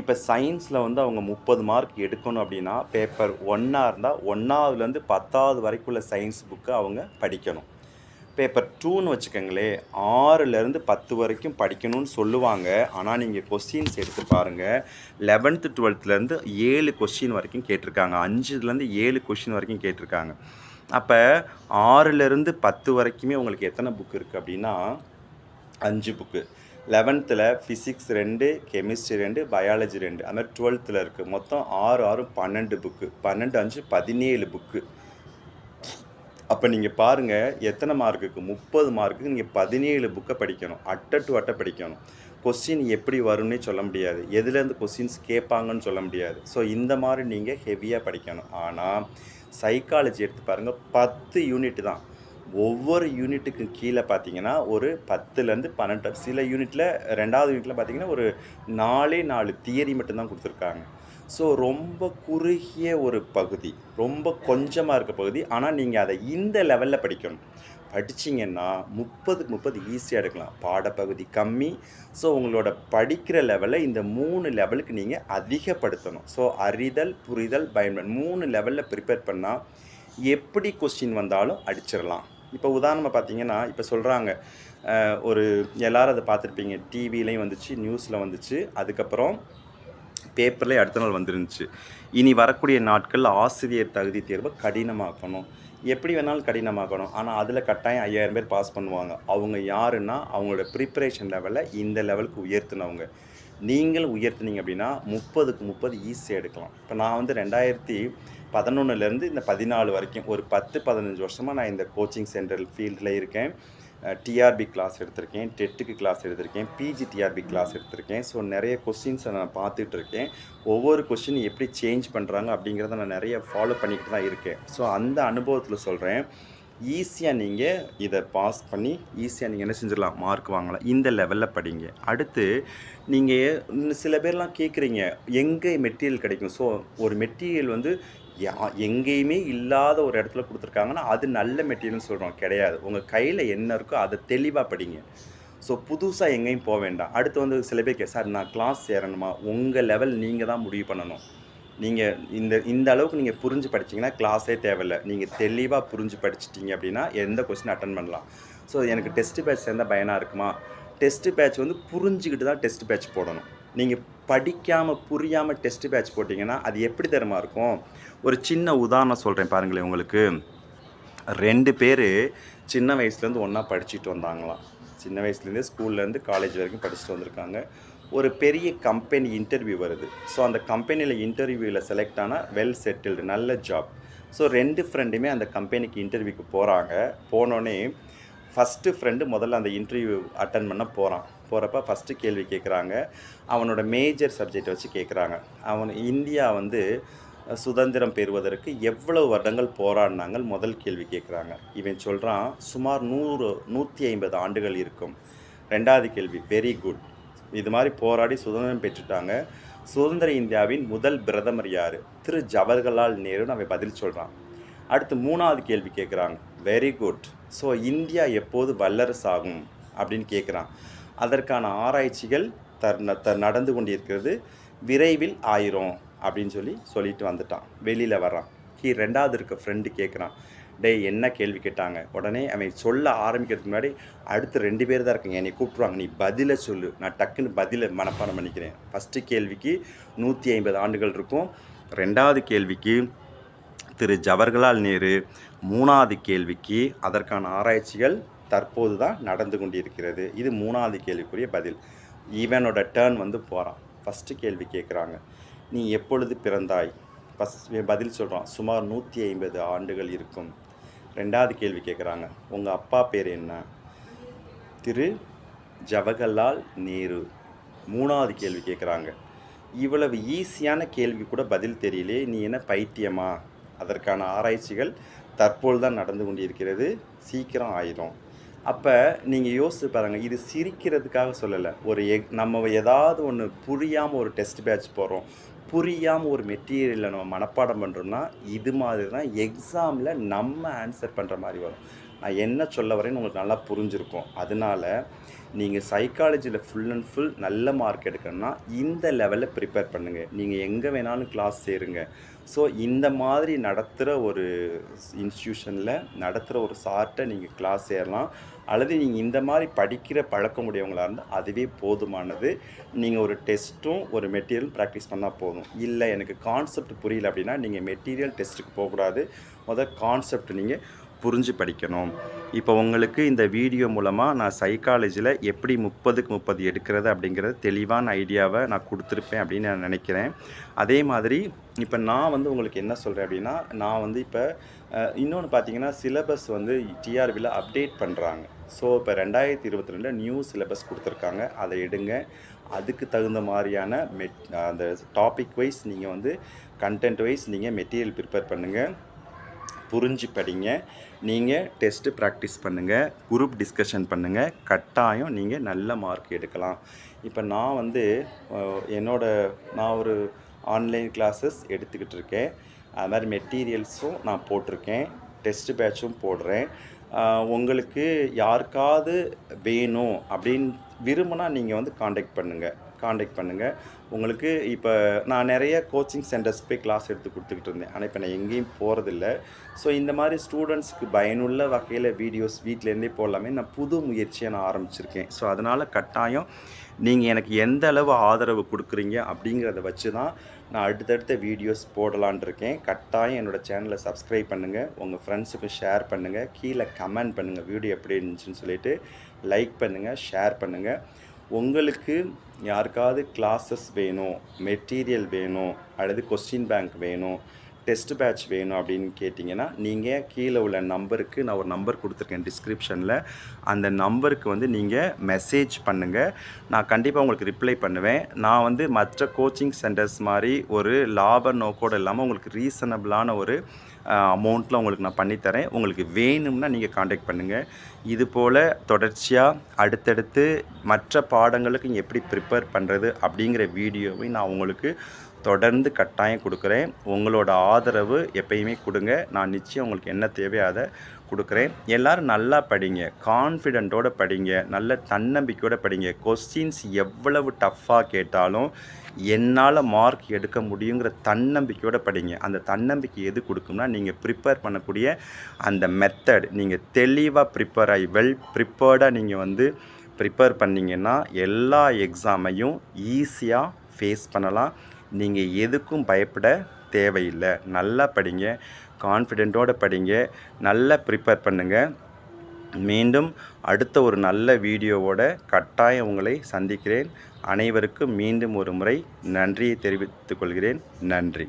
இப்போ சயின்ஸில் வந்து அவங்க முப்பது மார்க் எடுக்கணும் அப்படின்னா பேப்பர் ஒன்றா இருந்தால் ஒன்றாவதுலேருந்து பத்தாவது வரைக்குள்ள சயின்ஸ் புக்கை அவங்க படிக்கணும். பேப்பர் டூன்னு வச்சுக்கோங்களேன் ஆறுலேருந்து பத்து வரைக்கும் படிக்கணும்னு சொல்லுவாங்க. ஆனால் நீங்கள் கொஸ்டின்ஸ் எடுத்து பாருங்கள் லெவன்த்து டுவெல்த்துலேருந்து ஏழு கொஸ்டின் வரைக்கும் கேட்டிருக்காங்க. அஞ்சுலேருந்து ஏழு கொஸ்டின் வரைக்கும் கேட்டிருக்காங்க. அப்போ ஆறுலேருந்து பத்து வரைக்குமே உங்களுக்கு எத்தனை புக் இருக்குது அப்படின்னா அஞ்சு புக்கு லெவன்த்தில் ஃபிசிக்ஸ் ரெண்டு கெமிஸ்ட்ரி ரெண்டு பயாலஜி ரெண்டு. அந்த மாதிரி டுவெல்த்தில் இருக்குது மொத்தம் ஆறு ஆறு பன்னெண்டு புக்கு பன்னெண்டு அஞ்சு பதினேழு புக்கு அப்போ நீங்கள் பாருங்கள் எத்தனை மார்க்குக்கு முப்பது மார்க்குக்கு நீங்கள் பதினேழு புக்கை படிக்கணும். அட்டை டு அட்டை படிக்கணும். கொஸ்டின் எப்படி வரும்னே சொல்ல முடியாது. எதுலேருந்து கொஸ்டின்ஸ் கேட்பாங்கன்னு சொல்ல முடியாது. ஸோ இந்த மாதிரி நீங்கள் ஹெவியாக படிக்கணும். ஆனால் சைக்காலஜி எடுத்து பாருங்கள் பத்து யூனிட் தான். ஒவ்வொரு யூனிட்டுக்கு கீழே பார்த்தீங்கன்னா ஒரு பத்துலேருந்து பன்னெண்டு சில யூனிட்டில் ரெண்டாவது யூனிட்டில் பார்த்தீங்கன்னா ஒரு நாலே நாலு தியரி மட்டும்தான் கொடுத்துருக்காங்க. ஸோ ரொம்ப குறுகிய ஒரு பகுதி ரொம்ப கொஞ்சமாக இருக்க பகுதி. ஆனால் நீங்கள் அதை இந்த லெவலில் படிக்கணும். படிச்சிங்கன்னா முப்பதுக்கு முப்பது ஈஸியாக எடுக்கலாம். பாடப்பகுதி கம்மி. ஸோ உங்களோட படிக்கிற லெவலில் இந்த மூணு லெவலுக்கு நீங்கள் அதிகப்படுத்தணும். ஸோ அறிதல் புரிதல் பயன்படு மூணு லெவலில் ப்ரிப்பேர் பண்ணால் எப்படி கொஸ்டின் வந்தாலும் அடிச்சிடலாம். இப்போ உதாரணமாக பார்த்தீங்கன்னா இப்போ சொல்கிறாங்க ஒரு எல்லோரும் அதை பார்த்துருப்பீங்க. டிவிலையும் வந்துச்சு நியூஸில் வந்துச்சு. அதுக்கப்புறம் பேப்பர்லேயே அடுத்த நாள் வந்துருந்துச்சு. இனி வரக்கூடிய நாட்களில் ஆசிரியர் தகுதி தேர்வை கடினமாக்கணும். எப்படி வேணாலும் கடினமாக்கணும். ஆனால் அதில் கட்டாயம் ஐயாயிரம் பேர் பாஸ் பண்ணுவாங்க. அவங்க யாருன்னா அவங்களோட ப்ரிப்பரேஷன் லெவலில் இந்த லெவலுக்கு உயர்த்தினவங்க. நீங்கள் உயர்த்துனீங்க அப்படின்னா முப்பதுக்கு முப்பது ஈஸியாக எடுக்கலாம். இப்போ நான் வந்து ரெண்டாயிரத்தி பதினொன்றுலேருந்து இந்த பதினாலு வரைக்கும் ஒரு பத்து பதினஞ்சு வருஷமாக நான் இந்த கோச்சிங் சென்டர் ஃபீல்டில் இருக்கேன். டிஆர்பி கிளாஸ் எடுத்திருக்கேன் டெட்டுக்கு கிளாஸ் எடுத்திருக்கேன் பிஜி டிஆர்பி கிளாஸ் எடுத்திருக்கேன். ஸோ நிறைய கொஸ்டின்ஸை நான் பார்த்துட்டு இருக்கேன். ஒவ்வொரு கொஸ்டின் எப்படி சேஞ்ச் பண்ணுறாங்க அப்படிங்கிறத நான் நிறைய ஃபாலோ பண்ணிக்கிட்டு தான் இருக்கேன். ஸோ அந்த அனுபவத்தில் சொல்கிறேன் ஈஸியாக நீங்கள் இதை பாஸ் பண்ணி ஈஸியாக நீங்கள் என்ன செஞ்சிடலாம்? மார்க் வாங்கலாம். இந்த லெவலில் படிங்க. அடுத்து நீங்கள் சில பேர்லாம் கேட்குறீங்க எங்கே மெட்டீரியல் கிடைக்கும்? ஸோ ஒரு மெட்டீரியல் வந்து எங்கேயுமே இல்லாத ஒரு இடத்துல கொடுத்துருக்காங்கன்னா அது நல்ல மெட்டீரியல்னு சொல்கிறோம் கிடையாது. உங்கள் கையில் என்ன இருக்கோ அதை தெளிவாக படிங்க. ஸோ புதுசாக எங்கேயும் போக வேண்டாம். அடுத்து வந்து சில பேர் கே சார் நான் கிளாஸ் சேரணுமா? உங்கள் லெவல் நீங்கள் தான் முடிவு பண்ணணும். நீங்கள் இந்த இந்த அளவுக்கு நீங்கள் புரிஞ்சு படிச்சீங்கன்னா கிளாஸே தேவையில்லை. நீங்கள் தெளிவாக புரிஞ்சு படிச்சிட்டிங்க அப்படின்னா எந்த கொஸ்டின் அட்டன் பண்ணலாம். ஸோ எனக்கு டெஸ்ட் பேட்ச் சேர்ந்தால் பயனாக இருக்குமா? டெஸ்ட் பேட்ச் வந்து புரிஞ்சுக்கிட்டு தான் டெஸ்ட் பேட்ச் போடணும். நீங்கள் படிக்காமல் புரியாமல் டெஸ்ட் பேட்ச் போட்டிங்கன்னா அது எப்படி தரமா இருக்கும்? ஒரு சின்ன உதாரணம் சொல்கிறேன் பாருங்களேன் உங்களுக்கு. ரெண்டு பேர் சின்ன வயசுலேருந்து ஒன்றா படிச்சுட்டு வந்தாங்களாம். சின்ன வயசுலேருந்தே ஸ்கூல்லேருந்து காலேஜ் வரைக்கும் படிச்சுட்டு வந்திருக்காங்க. ஒரு பெரிய கம்பெனி இன்டர்வியூ வருது. ஸோ அந்த கம்பெனியில் இன்டர்வியூவில் செலக்ட் ஆனால் வெல் செட்டில்டு நல்ல ஜாப் ஸோ ரெண்டு ஃப்ரெண்டுமே அந்த கம்பெனிக்கு இன்டர்வியூக்கு போகிறாங்க போனோடனே ஃபஸ்ட்டு ஃப்ரெண்டு முதல்ல அந்த இன்டர்வியூ அட்டன் பண்ண போகிறான் போகிறப்ப ஃபஸ்ட்டு கேள்வி கேட்குறாங்க அவனோட மேஜர் சப்ஜெக்ட் வச்சு கேட்குறாங்க அவன் இந்தியா வந்து சுதந்திரம் பெறுவதற்கு எவ்வளவு வருடங்கள் போராடினாங்க முதல் கேள்வி கேட்குறாங்க இவன் சொல்கிறான் சுமார் நூறு நூற்றி ஐம்பது ஆண்டுகள் இருக்கும். ரெண்டாவது கேள்வி வெரி குட் இது மாதிரி போராடி சுதந்திரம் பெற்றுட்டாங்க. சுதந்திர இந்தியாவின் முதல் பிரதமர் யார்? திரு. ஜவஹர்லால் நேருன்னு அவன் பதில் சொல்கிறான் அடுத்து மூணாவது கேள்வி கேட்குறாங்க வெரி குட் ஸோ இந்தியா எப்போது வல்லரசு ஆகும் அப்படின்னு கேட்குறான் அதற்கான ஆராய்ச்சிகள் தர் த நடந்து கொண்டிருக்கிறது. விரைவில் ஆயிரும் அப்படின்னு சொல்லி சொல்லிட்டு வந்துட்டான். வெளியில் வர்றான். கீ ரெண்டாவது இருக்க ஃப்ரெண்டு கேட்குறான் டேய் என்ன கேள்வி கேட்டாங்க? உடனே அவன் சொல்ல ஆரம்பிக்கிறதுக்கு முன்னாடி அடுத்து ரெண்டு பேர் தான் இருக்குங்க. என்னை கூப்பிட்ருவாங்க நீ பதிலை சொல்லு. நான் டக்குன்னு பதிலை மனப்பாடம் பண்ணிக்கிறேன். ஃபஸ்ட்டு கேள்விக்கு நூற்றி ஐம்பது ஆண்டுகள் இருக்கும். ரெண்டாவது கேள்விக்கு திரு. ஜவஹர்லால் நேரு. மூணாவது கேள்விக்கு அதற்கான ஆராய்ச்சிகள் தற்போது தான் நடந்து கொண்டிருக்கிறது. இது மூணாவது கேள்விக்குரிய பதில். இவனோட டேர்ன் வந்து போகிறான் ஃபஸ்ட்டு கேள்வி கேட்குறாங்க நீ எப்பொழுது பிறந்தாய்? ஃபஸ்ட் பதில் சொல்கிறான் சுமார் நூற்றி ஐம்பது ஆண்டுகள் இருக்கும். ரெண்டாவது கேள்வி கேட்குறாங்க உங்கள் அப்பா பேர் என்ன? திரு. ஜவஹர்லால் நேரு. மூணாவது கேள்வி கேட்குறாங்க இவ்வளவு ஈஸியான கேள்வி கூட பதில் தெரியலே நீ என்ன பைத்தியமா? அதற்கான ஆராய்ச்சிகள் தற்போது தான் நடந்து கொண்டிருக்கிறது. சீக்கிரம் ஆயிரும். அப்போ நீங்கள் யோசிச்சு பாருங்கள் இது சிரிக்கிறதுக்காக சொல்லலை. ஒரு எக் நம்ம ஏதாவது ஒன்று புரியாமல் ஒரு டெஸ்ட் பேட்ச் போகிறோம் புரியாமல் ஒரு மெட்டீரியலை நம்ம மனப்பாடம் பண்ணுறோம்னா இது மாதிரி தான் எக்ஸாமில் நம்ம ஆன்சர் பண்ணுற மாதிரி வரும். நான் என்ன சொல்ல வரேன்னு உங்களுக்கு நல்லா புரிஞ்சிருக்கும். அதனால நீங்கள் சைக்காலஜியில் ஃபுல் அண்ட் ஃபுல் நல்ல மார்க் எடுக்கணும்னா இந்த லெவலில் ப்ரிப்பேர் பண்ணுங்கள் நீங்கள் எங்கே வேணாலும் கிளாஸ் சேருங்க. ஸோ இந்த மாதிரி நடத்துகிற ஒரு இன்ஸ்டியூஷனில் நடத்துகிற ஒரு சார்ட்டை நீங்கள் கிளாஸ் சேரலாம். அல்லது நீங்கள் இந்த மாதிரி படிக்கிற பழக்கம் உடையவங்களாக இருந்தால் அதுவே போதுமானது. நீங்கள் ஒரு டெஸ்ட்டும் ஒரு மெட்டீரியல் ப்ராக்டிஸ் பண்ணால் போதும். இல்லை எனக்கு கான்செப்ட் புரியல அப்படின்னா நீங்கள் மெட்டீரியல் டெஸ்ட்டுக்கு போகக்கூடாது. முதல் கான்செப்ட் நீங்கள் புரிஞ்சு படிக்கணும். இப்போ உங்களுக்கு இந்த வீடியோ மூலமாக நான் சைக்காலஜியில் எப்படி முப்பதுக்கு முப்பது எடுக்கிறது அப்படிங்கிறது தெளிவான ஐடியாவை நான் கொடுத்துருப்பேன் அப்படின்னு நான் நினைக்கிறேன். அதே மாதிரி இப்போ நான் வந்து உங்களுக்கு என்ன சொல்கிறேன் அப்படின்னா நான் வந்து இப்போ இன்னொன்று பார்த்தீங்கன்னா சிலபஸ் வந்து டிஆர்பியில் அப்டேட் பண்ணுறாங்க ஸோ இப்போ ரெண்டாயிரத்தி இருபத்தி ரெண்டில் நியூ சிலபஸ் கொடுத்துருக்காங்க. அதை எடுங்க. அதுக்கு தகுந்த மாதிரியான மெட் அந்த டாபிக் வைஸ் நீங்கள் வந்து கண்டென்ட் வைஸ் நீங்கள் மெட்டீரியல் ப்ரிப்பேர் பண்ணுங்கள் புரிஞ்சு படிங்க நீங்கள் டெஸ்ட்டு ப்ராக்டிஸ் பண்ணுங்கள் குரூப் டிஸ்கஷன் பண்ணுங்கள் கட்டாயம் நீங்கள் நல்ல மார்க் எடுக்கலாம். இப்போ நான் வந்து என்னோடய என்னோட நான் ஒரு ஆன்லைன் கிளாஸஸ் எடுத்துக்கிட்டு இருக்கேன். அது மாதிரி மெட்டீரியல்ஸும் நான் போட்டிருக்கேன். டெஸ்ட் பேட்சும் போடுறேன். உங்களுக்கு யாருக்காவது வேணும் அப்படின்னு விரும்பினா நீங்கள் வந்து காண்டாக்ட் பண்ணுங்கள் காண்டாக்ட் பண்ணுங்கள் உங்களுக்கு இப்போ நான் நிறைய கோச்சிங் சென்டர்ஸ் போய் கிளாஸ் எடுத்து கொடுத்துக்கிட்டு இருந்தேன். ஆனால் இப்போ நான் எங்கேயும் போகிறதில்ல ஸோ இந்த மாதிரி ஸ்டூடெண்ட்ஸ்க்கு பயனுள்ள வகையில் வீடியோஸ் வீட்டிலேருந்தே போடலாமே. நான் புது முயற்சியை நான் ஆரம்பிச்சிருக்கேன். ஸோ அதனால் கட்டாயம் நீங்கள் எனக்கு எந்த அளவு ஆதரவு கொடுக்குறீங்க அப்படிங்கிறத வச்சு தான் நான் அடுத்தடுத்த வீடியோஸ் போடலான் இருக்கேன். கட்டாயம் என்னோடய சேனலை சப்ஸ்கிரைப் பண்ணுங்கள் உங்கள் ஃப்ரெண்ட்ஸுக்கு ஷேர் பண்ணுங்கள் கீழே கமெண்ட் பண்ணுங்கள் வீடியோ எப்படி இருந்துச்சுன்னு சொல்லிட்டு லைக் பண்ணுங்கள் ஷேர் பண்ணுங்கள் உங்களுக்கு யாருக்காவது கிளாஸஸ் வேணும் மெட்டீரியல் வேணும் அல்லது கொஸ்டின் பேங்க் வேணும் டெஸ்ட் பேட்ச் வேணும் அப்படின்னு கேட்டிங்கன்னா நீங்கள் கீழே உள்ள நம்பருக்கு நான் ஒரு நம்பர் கொடுத்துருக்கேன் டிஸ்கிரிப்ஷனில் அந்த நம்பருக்கு வந்து நீங்கள் மெசேஜ் பண்ணுங்கள் நான் கண்டிப்பாக உங்களுக்கு ரிப்ளை பண்ணுவேன். நான் வந்து மற்ற கோச்சிங் சென்டர்ஸ் மாதிரி ஒரு லாப நோக்கோடு இல்லாமல் உங்களுக்கு ரீசனபிளான ஒரு அமௌண்ட்டில் உங்களுக்கு நான் பண்ணித்தரேன். உங்களுக்கு வேணும்னா நீங்கள் காண்டாக்ட் பண்ணுங்கள் இது போல் தொடர்ச்சியாக அடுத்தடுத்து மற்ற பாடங்களுக்கு எப்படி ப்ரிப்பேர் பண்ணுறது அப்படிங்கிற வீடியோவை நான் உங்களுக்கு தொடர்ந்து கட்டாயம் கொடுக்குறேன். உங்களோட ஆதரவு எப்பயுமே கொடுங்க. நான் நிச்சயம் உங்களுக்கு என்ன தேவையோ அதை கொடுக்குறேன். எல்லோரும் நல்லா படிங்க. கான்ஃபிடென்ட்டோடு படிங்க. நல்ல தன்னம்பிக்கையோட படிங்க. கொஸ்டின்ஸ் எவ்வளவு டஃப்பாக கேட்டாலும் என்னால் மார்க் எடுக்க முடியுங்கிற தன்னம்பிக்கையோடு படிங்க. அந்த தன்னம்பிக்கை எது கொடுக்கும்னா நீங்கள் ப்ரிப்பேர் பண்ணக்கூடிய அந்த மெத்தட் நீங்கள் தெளிவாக ப்ரிப்பேர் ஆகி வெல் ப்ரிப்பேர்டாக நீங்கள் வந்து ப்ரிப்பேர் பண்ணிங்கன்னா எல்லா எக்ஸாமையும் ஈஸியாக ஃபேஸ் பண்ணலாம். நீங்கள் எதுக்கும் பயப்பட தேவையில்லை. நல்லா படிங்க கான்ஃபிடென்ட்டோட படிங்க நல்லா ப்ரிப்பேர் பண்ணுங்கள் மீண்டும் அடுத்த ஒரு நல்ல வீடியோவோட கட்டாயம் உங்களை சந்திக்கிறேன். அனைவருக்கும் மீண்டும் ஒரு முறை நன்றியை தெரிவித்துக் கொள்கிறேன். நன்றி.